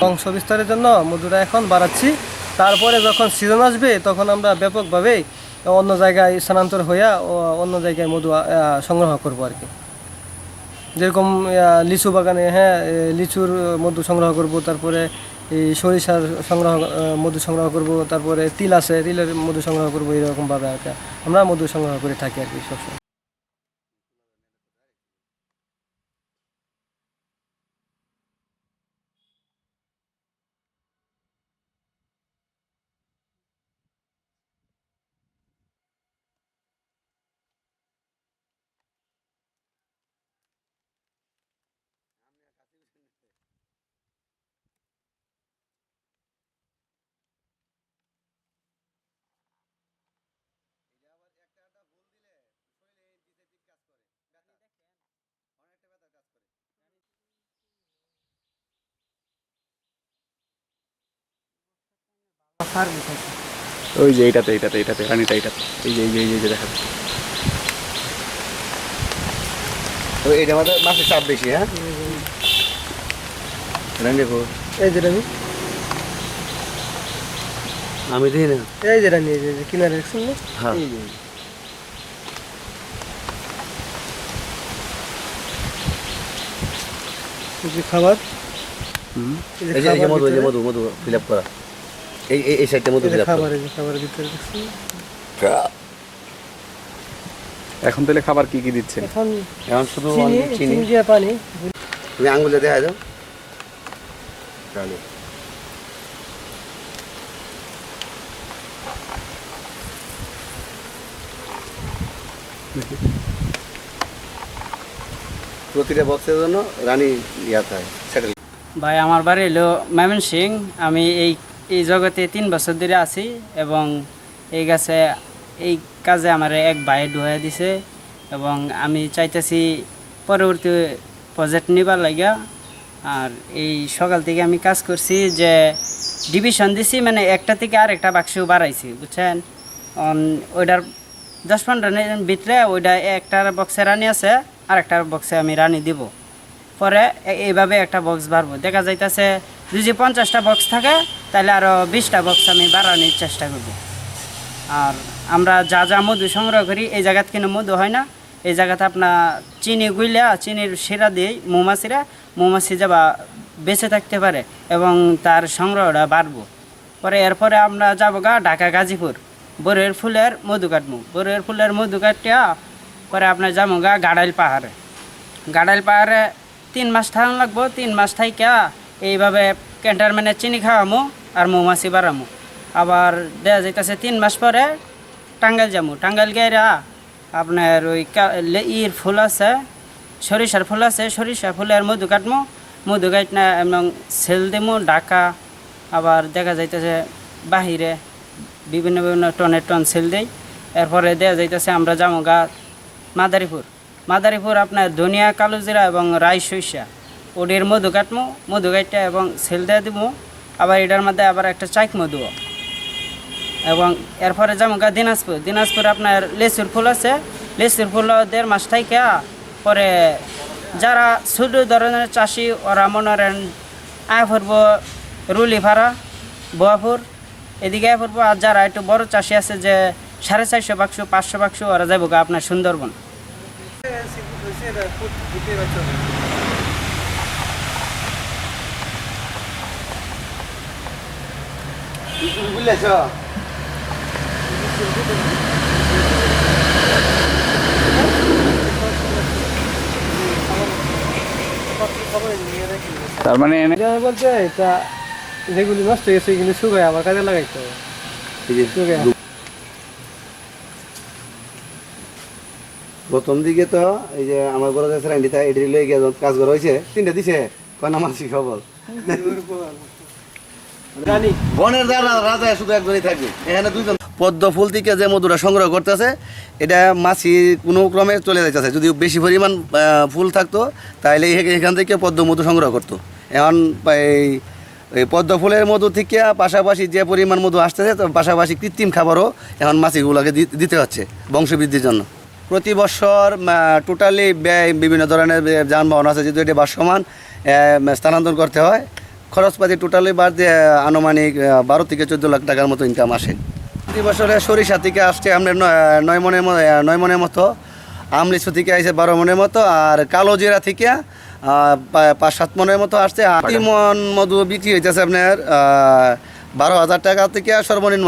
বংশ বিস্তারের জন্য মধুটা এখন বাড়াচ্ছি। তারপরে যখন সিজন আসবে, তখন আমরা ব্যাপকভাবে অন্য জায়গায় স্থানান্তর হইয়া অন্য জায়গায় মধু সংগ্রহ করব আর কি। যেরকম লিচু বাগানে হ্যাঁ লিচুর মধু সংগ্রহ করব, তারপরে এই সরিষার সংগ্রহ মধু সংগ্রহ করব, তারপরে তিল আছে, তিলের মধু সংগ্রহ করব, এরকমভাবে আর কি। আমরা মধু সংগ্রহ করে থাকি আর কি সবসময়। ওই যে এইটাতে এইটাতে এইটাতে রানিটা এইটাতে। এই যে এই যে এই যে, এই যে দেখা তো এইটা আমাদের মাছের চাপ বেশি হ্যাঁ? রান্ডিপুর এই যেটা আমি আমি দিই না। এই যেটা নিয়ে যে কিনারে দেখছেন না? হ্যাঁ। এই যে। খাবার। হুম। এই যে এই যে এই যে খাবার মধু এই যে মধু মধু ফিল আপ করা। এই এই- এই সাইডটা মধু এই যে ফিল আপ খাবার এই যে খাবারের ভিতরে এখন তাহলে খাবার কি কি দিচ্ছেন? এখন এখন শুধু চিনি দিয়ে পানি। তুমি আঙ্গুলে দেখা দাও। প্রতিটা বছরের জন্য রানী ইয়াতে হয়। সেটেল ভাই আমার বাড়ি হলো ময়মন সিং আমি এই এই জগতে তিন বছর ধরে আছি এবং এই গাছে, এই কাজে আমার এক ভাই ডুয়াই দিছে এবং আমি চাইতেছি পরবর্তী প্রজেক্ট নিবার লাগিয়া। আর এই সকাল থেকে আমি কাজ করছি যে ডিভিশন দিছি মানে একটা থেকে আর একটা বাক্স বাড়াইছি, বুঝছেন? ওইটার দশ পনেরো ভিতরে ওইটা একটার বক্সে রানি আছে আর একটার বক্সে আমি রানি দিব। পরে এইভাবে একটা বক্স বাড়বো। দেখা যাইতেছে যদি পঞ্চাশটা বক্স থাকে, তাহলে আরও বিশটা বক্স আমি বাড়ানোর চেষ্টা করব। আর আমরা যা যা মধু সংগ্রহ করি, এই জায়গাত কিন্তু মধু হয় না। এই জায়গাতে আপনার চিনি গুইলা, চিনির শিরা দিয়ে মৌমাছিরা, মৌমাছি যাবা বেঁচে থাকতে পারে এবং তার সংগ্রহটা বাড়বো। পরে এরপরে আমরা যাব গা ঢাকা গাজীপুর। বরের ফুলের মধু কাটবো। বরের ফুলের মধু কাটিয়া পরে আপনার যাব গা গাড়াইল পাহাড়ে। গাড়াইল পাহাড়ে তিন মাস থাকান লাগবো, তিন মাস থাইকা এইভাবে ক্যান্টারম্যানে চিনি খাওয়ামো আর মৌমাছি বাড়ামো। আবার দেওয়া যাইতেছে তিন মাস পরে টাঙ্গাইল যাব টাঙ্গাইল গেরা আপনার ওই ইর ফুল আছে, সরিষার ফুল আছে, সরিষা ফুলের মধু কাটমো। মধু কাটনা এবং সেল দেবো ঢাকা আবার দেখা যাইতেছে বাহিরে বিভিন্ন বিভিন্ন টনের টন সেল দেই। এরপরে দেওয়া যাইতেছে আমরা যাব গা মাদারীপুর। মাদারীপুর আপনার ধনিয়া, কালোজিরা এবং রাই সইসা ওটির মধু কাটমো, মধু কাটটা এবং সেল দিয়ে দিব আবার এটার মধ্যে আবার একটা চাইক মধু। এবং এরপরে গা দিনাজপুর। দিনাজপুর আপনার লেচুর ফুল আছে। লেচুর ফুল দেড় মাস থাইকা পরে যারা ছোট ধরনের চাষি, ওরা মনে আয় ফুরব রুলিফাড়া বোয়াপুর এদিকে আয় ফুরব। আর যারা একটু বড় চাষি আছে যে সাড়ে চারশো বাক্স, পাঁচশো বাক্স, ওরা যাব আপনার সুন্দরবন। বুঝলেছ তার মানে বলতে এটা যেগুলি নষ্ট হয়ে গেছে এগুলি শুকায় আবার কাজে লাগাইতে হবে এই যে শুকায় প্রথম দিকে তো এই যে আমার বড় দেশের আইডিটা এটি লয়ে গিয়ে কাজ করা হয়েছে তিনটা দিছে, কয় না মাসি খবর বনের রাজা রাজা শুধু একজনই থাকবে। এখানে দুজন পদ্ম ফুল থেকে যে মধুরা সংগ্রহ করতেছে, এটা মাছি কোনো ক্রমে চলে যাইতেছে। যদি বেশি পরিমাণ ফুল থাকতো তাহলে এখান থেকে পদ্ম মধু সংগ্রহ করতো। এখন এই এই পদ্ম ফুলের মধু থেকে পাশাপাশি যে পরিমাণ মধু আসতেছে, তো পাশাপাশি কৃত্রিম খাবারও এখন মাছিগুলোকে দিতে হচ্ছে বংশবৃদ্ধির জন্য। প্রতি বছর টোটালি ব্যয় বিভিন্ন ধরনের যানবাহন আছে যেহেতু এটি বাসমান স্থানান্তর করতে হয়। খরচপাতি টোটালি বাদ দিয়ে আনুমানিক বারো থেকে চোদ্দ লাখ টাকার মতো ইনকাম আসে। প্রতি বছরে সরিষা থেকে আসছে আপনার নয় মনের নয় মনের মতো। আমলিচু থেকে আসছে বারো মনের মতো আর কালো জিরা থেকে পাঁচ সাত মনের মতো আসছে। প্রতি মন মধু বিক্রি হইতেছে আপনার বারো হাজার টাকা থেকে সর্বনিম্ন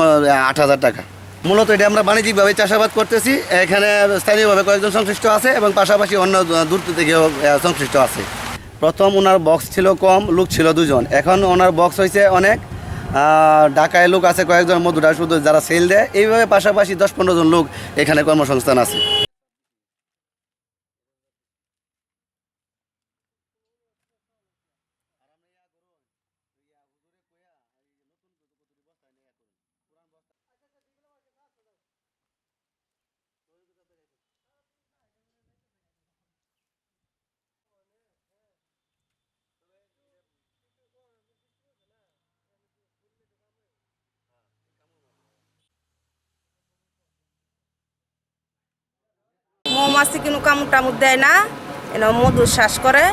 আট হাজার টাকা। মূলত এটা আমরা বাণিজ্যিকভাবে চাষাবাদ করতেছি। এখানে স্থানীয়ভাবে কয়েকজন সংশ্লিষ্ট আছে এবং পাশাপাশি অন্য দূর থেকেও সংশ্লিষ্ট আছে। প্রথম ওনার বক্স ছিল কম, লোক ছিল দুজন। এখন ওনার বক্স হয়েছে অনেক। ঢাকায় লোক আছে কয়েকজন মধুরা শুধু যারা সেল দেয়। এইভাবে পাশাপাশি দশ পনেরো জন লোক এখানে কর্মসংস্থান আছে। মৌমাছি কোনো কামড় টামুর দেয় না এনে মধু শ্বাস করে।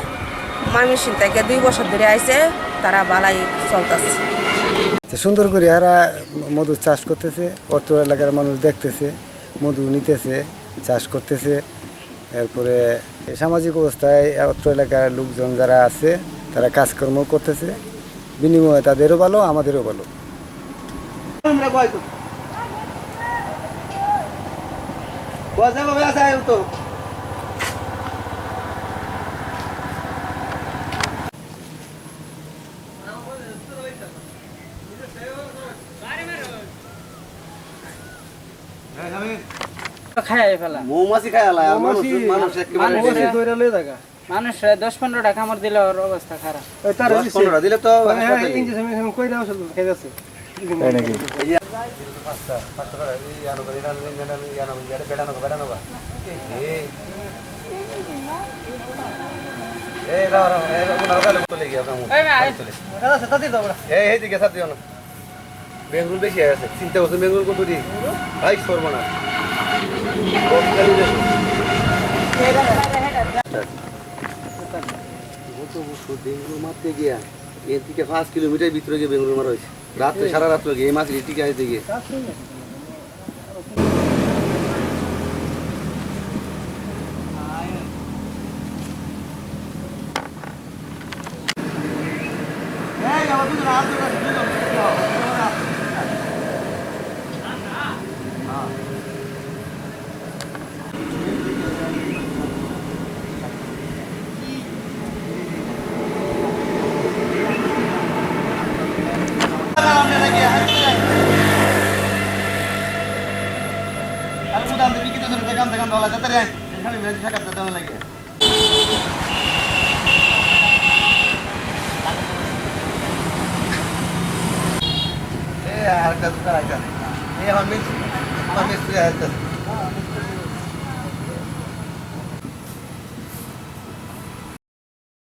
ময়মনসিং থেকে দুই বছর ধরে আইছে তারা বালাই চলতেছে। সুন্দর করে এরা মধু চাষ করতেছে অত্র এলাকার মানুষ দেখতেছে মধু নিতেছে চাষ করতেছে। এরপরে সামাজিক অবস্থায় অত্র এলাকার লোকজন যারা আছে তারা কাজকর্ম করতেছে। বিনিময়ে তাদেরও ভালো আমাদেরও ভালো। খাই মৌমাছি খায় আলায়, আর মানুষ মানুষ একেবারে মানুষ- ধরে লয়ে জায়গা মানুষ দশ দিলে ওর অবস্থা খারাপ। পনেরো দিলে তো হ্যাঁ। ইঞ্জেকশন কই দাও শুধু খেয়ে যাচ্ছে দিয়ে বেঙ্গুল বেশি হয়ে গেছে। চিন্তা করছ বেঙ্গুল কত দিই ভাই সরবো না বেঙ্গুল মারতে গিয়া এর পাঁচ কিলোমিটার ভিতরে গিয়ে মারা হয়েছে রাত্রে সারা রাত্রে গিয়ে এই মাছ টিকে আসতে গিয়ে দোকান লাগে আমার